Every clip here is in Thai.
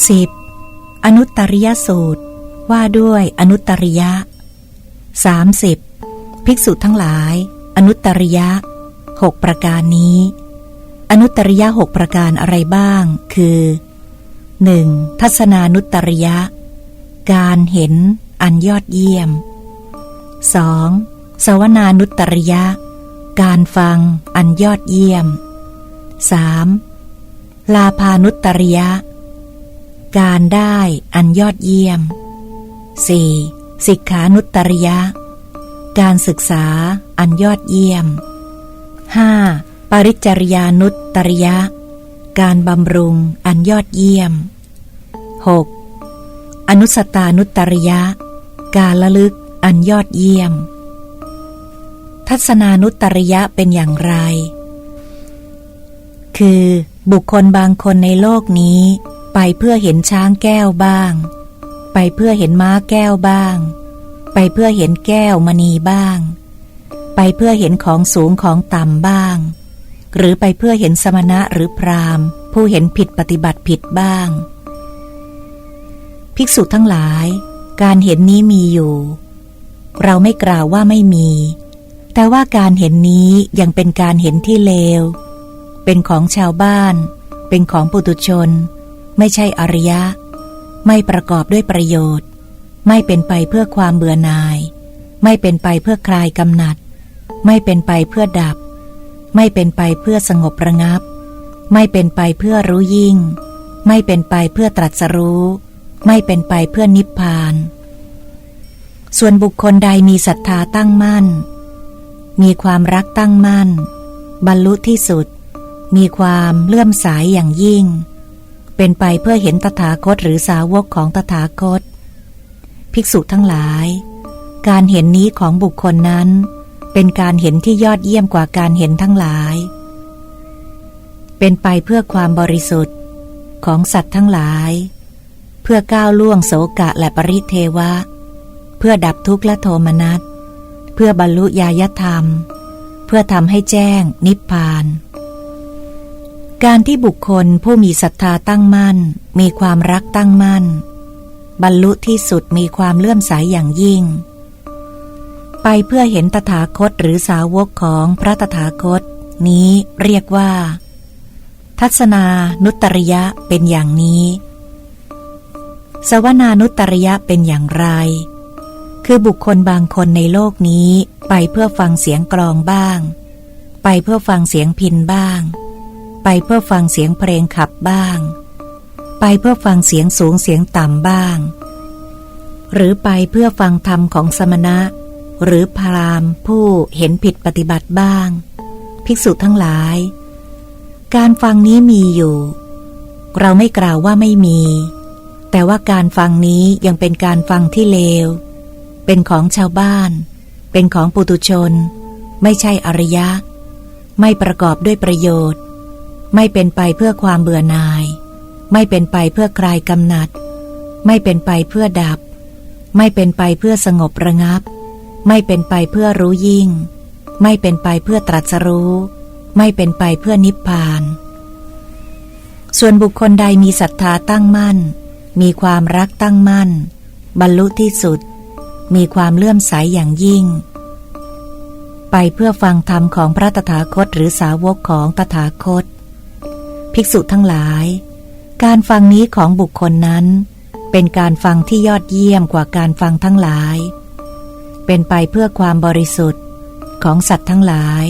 10. อนุตตริยสูตร ว่าด้วยอนุตตริยะ 30. ภิกษุทั้งหลาย อนุตตริยะหกประการนี้ อนุตตริยะหกประการอะไรบ้าง คือ 1. ทัศนานุตตริยะ การเห็นอันยอดเยี่ยม 2. สวนานุตตริยะ การฟังอันยอดเยี่ยม 3. ลาพานุตตริยะ การได้อันยอดเยี่ยม 4. สิกขานุตตริยะ การศึกษาอันยอดเยี่ยม 5. ปริจริยานุตตริยะ การบำรุงอันยอดเยี่ยม 6. อนุสตานุตตริยะ การละลึกอันยอดเยี่ยม ทัศนานุตตริยะเป็นอย่างไร คือบุคคลบางคนในโลกนี้ ไปเพื่อเห็นช้างแก้วบ้าง ไปเพื่อเห็นม้าแก้วบ้าง ไปเพื่อเห็นแก้วมณีบ้าง ไปเพื่อเห็นของสูงของต่ำบ้าง หรือไปเพื่อเห็นสมณะหรือพรามผู้เห็นผิดปฏิบัติผิดบ้าง ภิกษุทั้งหลาย การเห็นนี้มีอยู่ เราไม่กล่าวว่าไม่มี แต่ว่าการเห็นนี้ยังเป็นการเห็นที่เลว เป็นของชาวบ้าน เป็นของปุตุชน ไม่ใช่อริยะ ไม่ประกอบด้วยประโยชน์ ไม่เป็นไปเพื่อความเบื่อหน่าย ไม่เป็นไปเพื่อคลายกำหนัด ไม่เป็นไปเพื่อดับ ไม่เป็นไปเพื่อสงบระงับ ไม่เป็นไปเพื่อรู้ยิ่ง ไม่เป็นไปเพื่อตรัสรู้ ไม่เป็นไปเพื่อนิพพาน ส่วนบุคคลใดมีศรัทธาตั้งมั่น มีความรักตั้งมั่น บรรลุที่สุด มีความเลื่อมสายอย่างยิ่ง เป็นไปเพื่อเห็นตถาคตหรือสาวกของตถาคต ภิกษุทั้งหลาย การเห็นนี้ของบุคคลนั้น เป็นการเห็นที่ยอดเยี่ยมกว่าการเห็นทั้งหลาย เป็นไปเพื่อความบริสุทธิ์ของสัตว์ทั้งหลาย เพื่อก้าวล่วงโสกะและปริเทวะ เพื่อดับทุกข์และโทมนัส เพื่อบรรลุญาญธรรม เพื่อทำให้แจ้งนิพพาน การที่บุคคลผู้มีศรัทธาตั้งมั่น มีความรักตั้งมั่น บรรลุที่สุดมีความเลื่อมใสยอย่างยิ่ง ไปเพื่อเห็นตถาคตหรือสาวกของพระตถาคต นี้เรียกว่า ทัศนานุตตริยะเป็นอย่างนี้ สวนานุตตริยะเป็นอย่างไร คือบุคคลบางคนในโลกนี้ไปเพื่อฟังเสียงกลองบ้าง ไปเพื่อฟังเสียงพินบ้าง ไปเพื่อฟังเสียงเพลงขับบ้าง ไปเพื่อฟังเสียงสูงเสียงต่ำบ้าง หรือไปเพื่อฟังธรรมของสมณะ หรือพรามผู้เห็นผิดปฏิบัติบ้าง ภิกษุทั้งหลาย การฟังนี้มีอยู่ เราไม่กล่าวว่าไม่มี แต่ว่าการฟังนี้ยังเป็นการฟังที่เลว เป็นของชาวบ้าน เป็นของปุตุชน ไม่ใช่อริยะ ไม่ประกอบด้วยประโยชน์ ไม่เป็นไปเพื่อความเบื่อหน่าย ไม่เป็นไปเพื่อคลายกำหนัด ไม่เป็นไปเพื่อดับ ไม่เป็นไปเพื่อสงบระงับ ไม่เป็นไปเพื่อรู้ยิ่ง ไม่เป็นไปเพื่อตรัสรู้ ไม่เป็นไปเพื่อนิพพาน ส่วนบุคคลใดมีศรัทธาตั้งมั่น มีความรักตั้งมั่น บรรลุที่สุด มีความเลื่อมใสอย่างยิ่ง ไปเพื่อฟังธรรมของพระตถาคตหรือสาวกของตถาคต ภิกษุทั้งหลาย การฟังนี้ของบุคคลนั้น เป็นการฟังที่ยอดเยี่ยมกว่าการฟังทั้งหลาย เป็นไปเพื่อความบริสุทธิ์ของสัตว์ทั้งหลาย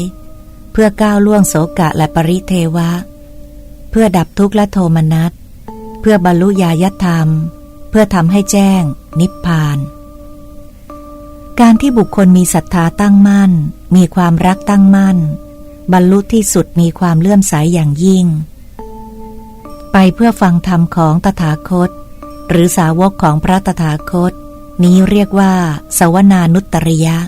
เพื่อก้าวล่วงโสกะและปริเทวะ เพื่อดับทุกข์และโทมนัส เพื่อบรรลุญาญธรรม เพื่อทำให้แจ้ง นิพพาน การที่บุคคลมีศรัทธาตั้งมั่น มีความรักตั้งมั่น บรรลุที่สุดมีความเลื่อมใสยอย่างยิ่ง ไปเพื่อฟังธรรมของตถาคต หรือสาวกของพระตถาคต นี้เรียกว่า สวนานุตตริยะ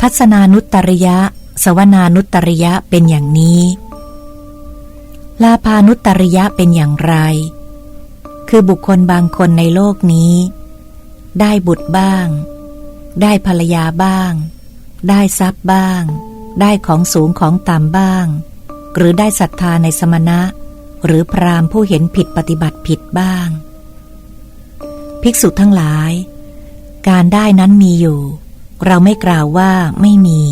ทัศนานุตตริยะ สวนานุตตริยะเป็นอย่างนี้ ลาพานุตตริยะเป็นอย่างไร คือบุคคลบางคนในโลกนี้ ได้บุตรบ้าง ได้ภรรยาบ้าง ได้ทรัพย์บ้าง ได้ของสูงของต่ำบ้าง หรือได้ศรัทธาในสมณะ หรือพราหมณ์ผู้เห็นผิดปฏิบัติผิดบ้าง ภิกษุทั้งหลาย การได้นั้นมีอยู่ เราไม่กล่าวว่าไม่มี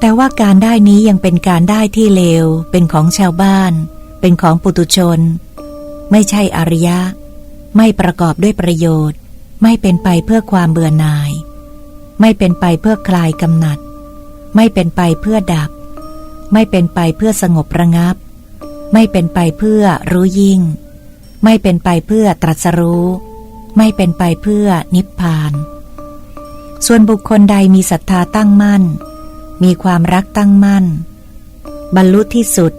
แต่ว่าการได้นี้ยังเป็นการได้ที่เลว เป็นของชาวบ้าน เป็นของปุตุชน ไม่ใช่อริยะ ไม่ประกอบด้วยประโยชน์ ไม่เป็นไปเพื่อความเบื่อหน่าย ไม่เป็นไปเพื่อคลายกำหนัด ไม่เป็นไปเพื่อดับ ไม่เป็นไปเพื่อสงบระงับ ไม่เป็นไปเพื่อรู้ยิ่ง ไม่เป็นไปเพื่อตรัสรู้ ไม่เป็นไปเพื่อนิพพาน ส่วนบุคคลใดมีศรัทธาตั้งมั่น มีความรักตั้งมั่น บรรลุที่สุด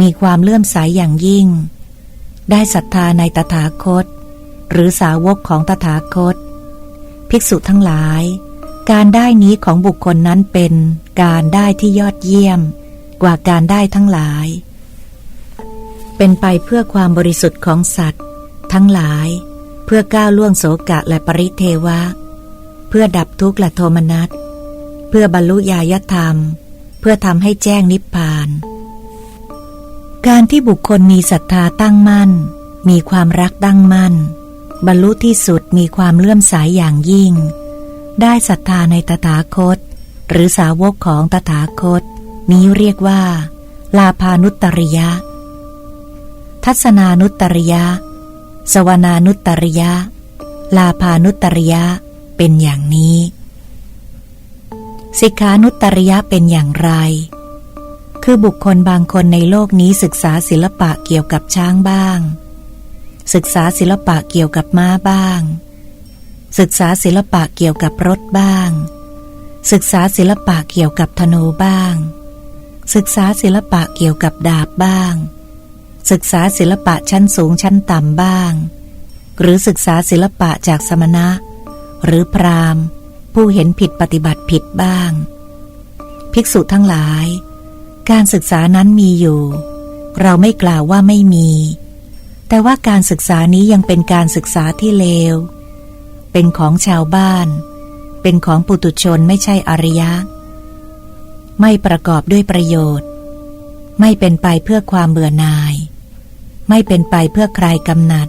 มีความเลื่อมใสยอย่างยิ่ง ได้ศรัทธาในตถาคต หรือสาวกของตถาคต ภิกษุทั้งหลาย การได้นี้ของบุคคลนั้นเป็นการได้ที่ยอดเยี่ยม กว่าการได้ทั้งหลาย เป็นไปเพื่อความบริสุทธิ์ของสัตว์ ทั้งหลาย เพื่อก้าวล่วงโสกะและปริเทวะ เพื่อดับทุกข์และโทมนัส เพื่อบรรลุญาธรรม เพื่อทำให้แจ้งนิพพาน การที่บุคคลมีศรัทธาตั้งมั่น มีความรักตั้งมั่น บรรลุที่สุดมีความเลื่อมใสยอย่างยิ่ง ได้ศรัทธาในตถาคต หรือสาวกของตถาคต นี้เรียกว่า ลาพานุตตริยะ ทัศนานุตตริยะ สวนานุตตริยะ ลาพานุตตริยะเป็นอย่างนี้ สิกขานุตตริยะเป็นอย่างไร คือบุคคลบางคนในโลกนี้ศึกษาศิลปะเกี่ยวกับช้างบ้าง ศึกษาศิลปะเกี่ยวกับม้าบ้าง ศึกษาศิลปะเกี่ยวกับรถบ้าง ศึกษาศิลปะเกี่ยวกับธนูบ้าง ศึกษาศิลปะเกี่ยวกับดาบบ้าง ศึกษาศิลปะชั้นสูงชั้นต่ำบ้าง หรือศึกษาศิลปะจากสมณะ หรือพราหมณ์ ผู้เห็นผิดปฏิบัติผิดบ้าง ภิกษุทั้งหลาย การศึกษานั้นมีอยู่ เราไม่กล่าวว่าไม่มี แต่ว่าการศึกษานี้ยังเป็นการศึกษาที่เลว เป็นของชาวบ้าน เป็นของปุตุชนไม่ใช่อริยะ ไม่ประกอบด้วยประโยชน์ ไม่เป็นไปเพื่อความเบื่อหน่าย ไม่เป็นไปเพื่อใคลายกำหนัด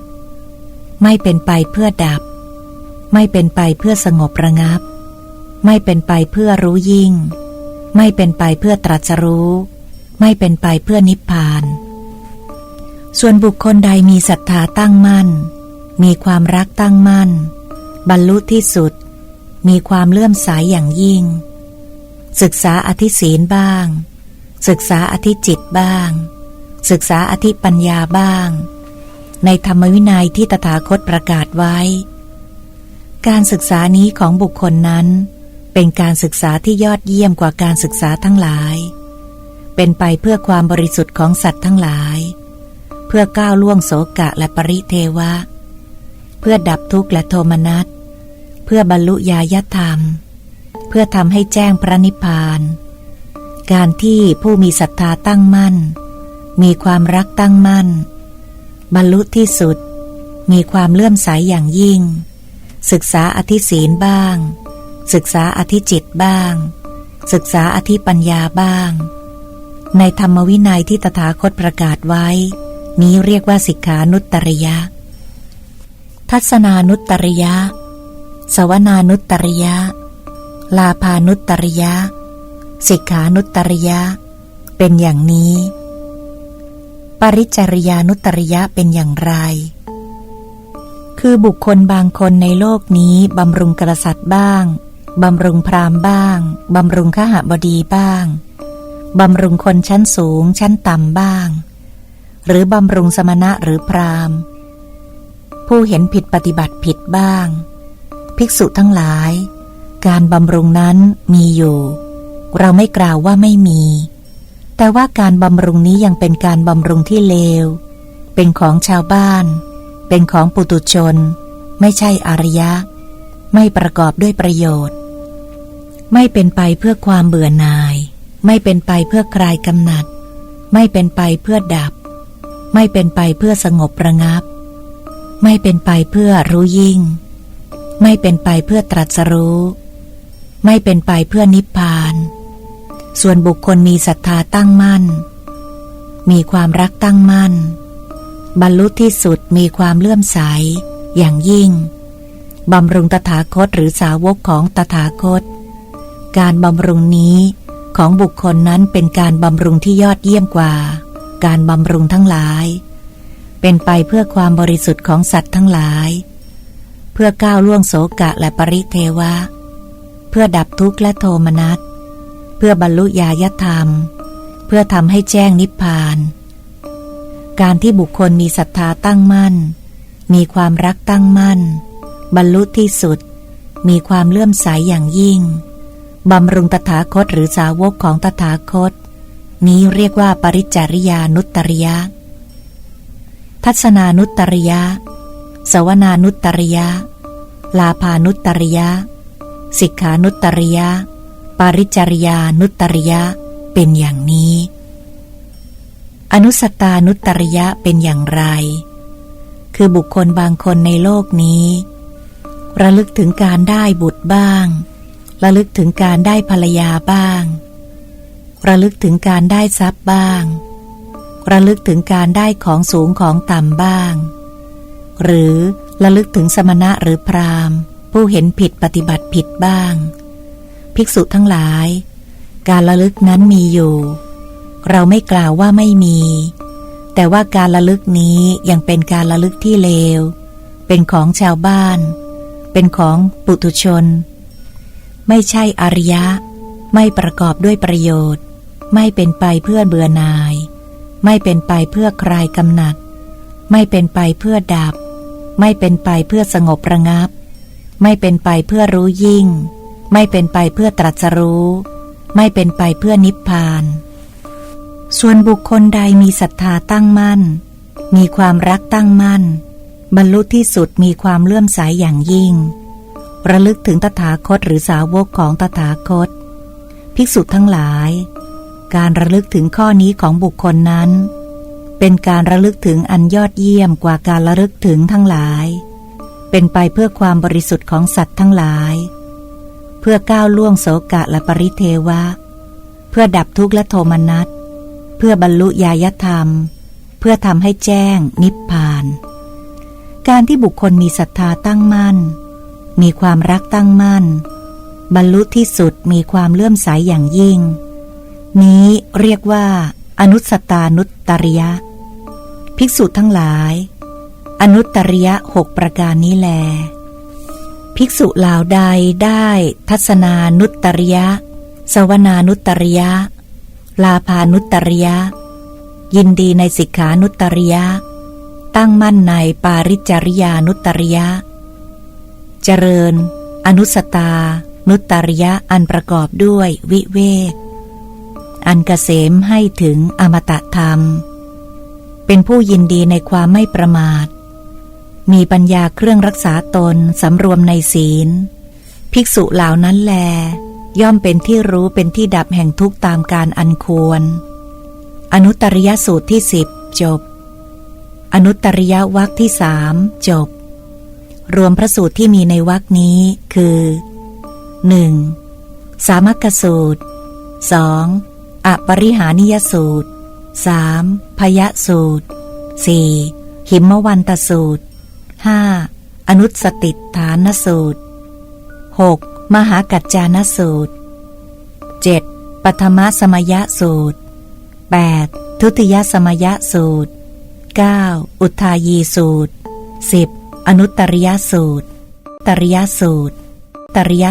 ไม่เป็นไปเพื่อดับ ไม่เป็นไปเพื่อสงบระงับ ไม่เป็นไปเพื่อรู้ยิ่ง ไม่เป็นไปเพื่อตรัสรู้ ไม่เป็นไปเพื่อนิพพาน ส่วนบุคคลใดมีศรัทธาตั้งมั่น มีความรักตั้งมั่น บรรลุที่สุด มีความเลื่อมใสยอย่างยิ่ง ศึกษาอธิศีลบ้าง ศึกษาอธิจิตบ้าง ศึกษาอธิปัญญาบ้าง ในธรรมวินัยที่ตถาคตประกาศไว้ การศึกษานี้ของบุคคลนั้น เป็นการศึกษาที่ยอดเยี่ยมกว่าการศึกษาทั้งหลาย เป็นไปเพื่อความบริสุทธิ์ของสัตว์ทั้งหลาย เพื่อก้าวล่วงโสกะและปริเทวะ เพื่อดับทุกข์และโทมนัส เพื่อบรรลุญาธรรม เพื่อทำให้แจ้งพระนิพพานการที่ผู้มีศรัทธาตั้งมั่น มีความรักตั้งมั่น บรรลุที่สุด มีความเลื่อมใสยอย่างยิ่ง ศึกษาอธิศีลบ้าง ศึกษาอธิจิตบ้าง ศึกษาอธิปัญญาบ้าง ในธรรมวินัยที่ตถาคตประกาศไว้ นี้เรียกว่าสิกขานุตตริยะ ทัศนานุตตริยะ สวนานุตตริยะ ลาพานุตตริยะ สิกขานุตตริยะ เป็นอย่างนี้ ปริจริยานุตริยะเป็นอย่างไร คือบุคคลบางคนในโลกนี้บำรุงกษัตริย์บ้าง บำรุงพราหมณ์บ้าง บำรุงขหบดีบ้าง บำรุงคนชั้นสูงชั้นต่ำบ้าง หรือบำรุงสมณะหรือพราหมณ์ ผู้เห็นผิดปฏิบัติผิดบ้าง ภิกษุทั้งหลาย การบำรุงนั้นมีอยู่ เราไม่กล่าวว่าไม่มี แต่ว่าการบำรุงนี้ยังเป็นการบำรุงที่เลว เป็นของชาวบ้าน เป็นของปุตุชน ไม่ใช่อริยะ ไม่ประกอบด้วยประโยชน์ ไม่เป็นไปเพื่อความเบื่อหน่าย ไม่เป็นไปเพื่อคลายกำหนัด ไม่เป็นไปเพื่อดับ ไม่เป็นไปเพื่อสงบระงับ ไม่เป็นไปเพื่อรู้ยิ่ง ไม่เป็นไปเพื่อตรัสรู้ ไม่เป็นไปเพื่อนิพพาน ส่วนบุคคลมีศรัทธาตั้งมั่น มีความรักตั้งมั่น บรรลุที่สุดมีความเลื่อมใส อย่างยิ่ง บำรุงตถาคตหรือสาวกของตถาคต การบำรุงนี้ของบุคคลนั้นเป็นการบำรุงที่ยอดเยี่ยมกว่า การบำรุงทั้งหลาย เป็นไปเพื่อความบริสุทธิ์ของสัตว์ทั้งหลาย เพื่อก้าวล่วงโสกะและปริเทวะ เพื่อดับทุกข์และโทมนัส พื่อบรรลุญาญธรรม เพื่อทำให้แจ้งนิพพาน การที่บุคคลมีศรัทธาตั้งมั่น มีความรักตั้งมั่น บรรลุที่สุด มีความเลื่อมใสอย่างยิ่งบำรุงตถาคตหรือสาวกของตถาคต นี้เรียกว่าปริจจริยานุตริยะ ทัศนานุตริยะ สวนานุตริยะ ลาภานุตริยะ สิกขานุตตริยะ ปาริจริยานุตตริยะเป็นอย่างนี้ อนุสตานุตตริยะเป็นอย่างไร คือบุคคลบางคนในโลกนี้ ระลึกถึงการได้บุตรบ้าง ระลึกถึงการได้ภรรยาบ้าง ระลึกถึงการได้ทรัพย์บ้าง ระลึกถึงการได้ของสูงของต่ำบ้าง หรือระลึกถึงสมณะหรือพราหมณ์ ผู้เห็นผิดปฏิบัติผิดบ้าง ภิกษุทั้งหลาย การระลึกนั้นมีอยู่ เราไม่กล่าวว่าไม่มี แต่ว่าการระลึกนี้ยังเป็นการระลึกที่เลว เป็นของชาวบ้าน เป็นของปุถุชน ไม่ใช่อริยะ ไม่ประกอบด้วยประโยชน์ ไม่เป็นไปเพื่อเบื่อหน่าย ไม่เป็นไปเพื่อคลายกำหนัด ไม่เป็นไปเพื่อดับ ไม่เป็นไปเพื่อสงบระงับ ไม่เป็นไปเพื่อรู้ยิ่ง ไม่เป็นไปเพื่อตรัสรู้ ไม่เป็นไปเพื่อนิพพาน ส่วนบุคคลใดมีศรัทธาตั้งมั่น มีความรักตั้งมั่น บรรลุที่สุดมีความเลื่อมใสอย่างยิ่ง ระลึกถึงตถาคตหรือสาวกของตถาคต ภิกษุทั้งหลาย การระลึกถึงข้อนี้ของบุคคลนั้น เป็นการระลึกถึงอันยอดเยี่ยมกว่าการระลึกถึงทั้งหลาย เป็นไปเพื่อความบริสุทธิ์ของสัตว์ทั้งหลาย พื่อก้าวล่วงโสกะและปริเทวะ เพื่อดับทุกข์และโทมนัส เพื่อบรรลุญาญธรรม เพื่อทำให้แจ้งนิพพาน การที่บุคคลมีศรัทธาตั้งมั่น มีความรักตั้งมั่น บรรลุที่สุดมีความเลื่อมใสอย่างยิ่ง นี้เรียกว่า อนุสตานุตตริยะ ภิกษุทั้งหลาย อนุตตริยะหกประการนี้แล ภิกษุเหล่าใดได้ทัศนานุตตริยะ สวนานุตตริยะ ลาภานุตตริยะ ยินดีในสิกขานุตตริยะ ตั้งมั่นในปาริจริยานุตตริยะ เจริญ อนุสตา นุตตริยะอันประกอบด้วยวิเวก อันเกษมให้ถึงอมตะธรรม เป็นผู้ยินดีในความไม่ประมาท มีปัญญาเครื่องรักษาตนสำรวมในศีล ภิกษุเหล่านั้นแล ย่อมเป็นที่รู้เป็นที่ดับแห่งทุกตามการอันควร อนุตริยสูตรที่สิบจบ อนุตริยวักที่สามจบ รวมพระสูตรที่มีในวรรคนี้คือ 1. สามัคคสูตร 2. อปริหานิยสูตร 3. พยสูตร 4. หิมวันตสูตร 5. อนุสติฐานสูตร 6. มหากัจจานสูตร 7. ปัทมสมยสูตร 8. ทุติยสมยสูตร 9. อุทายีสูตร 10. อนุตตริยสูตร ตริยสูตร ตริย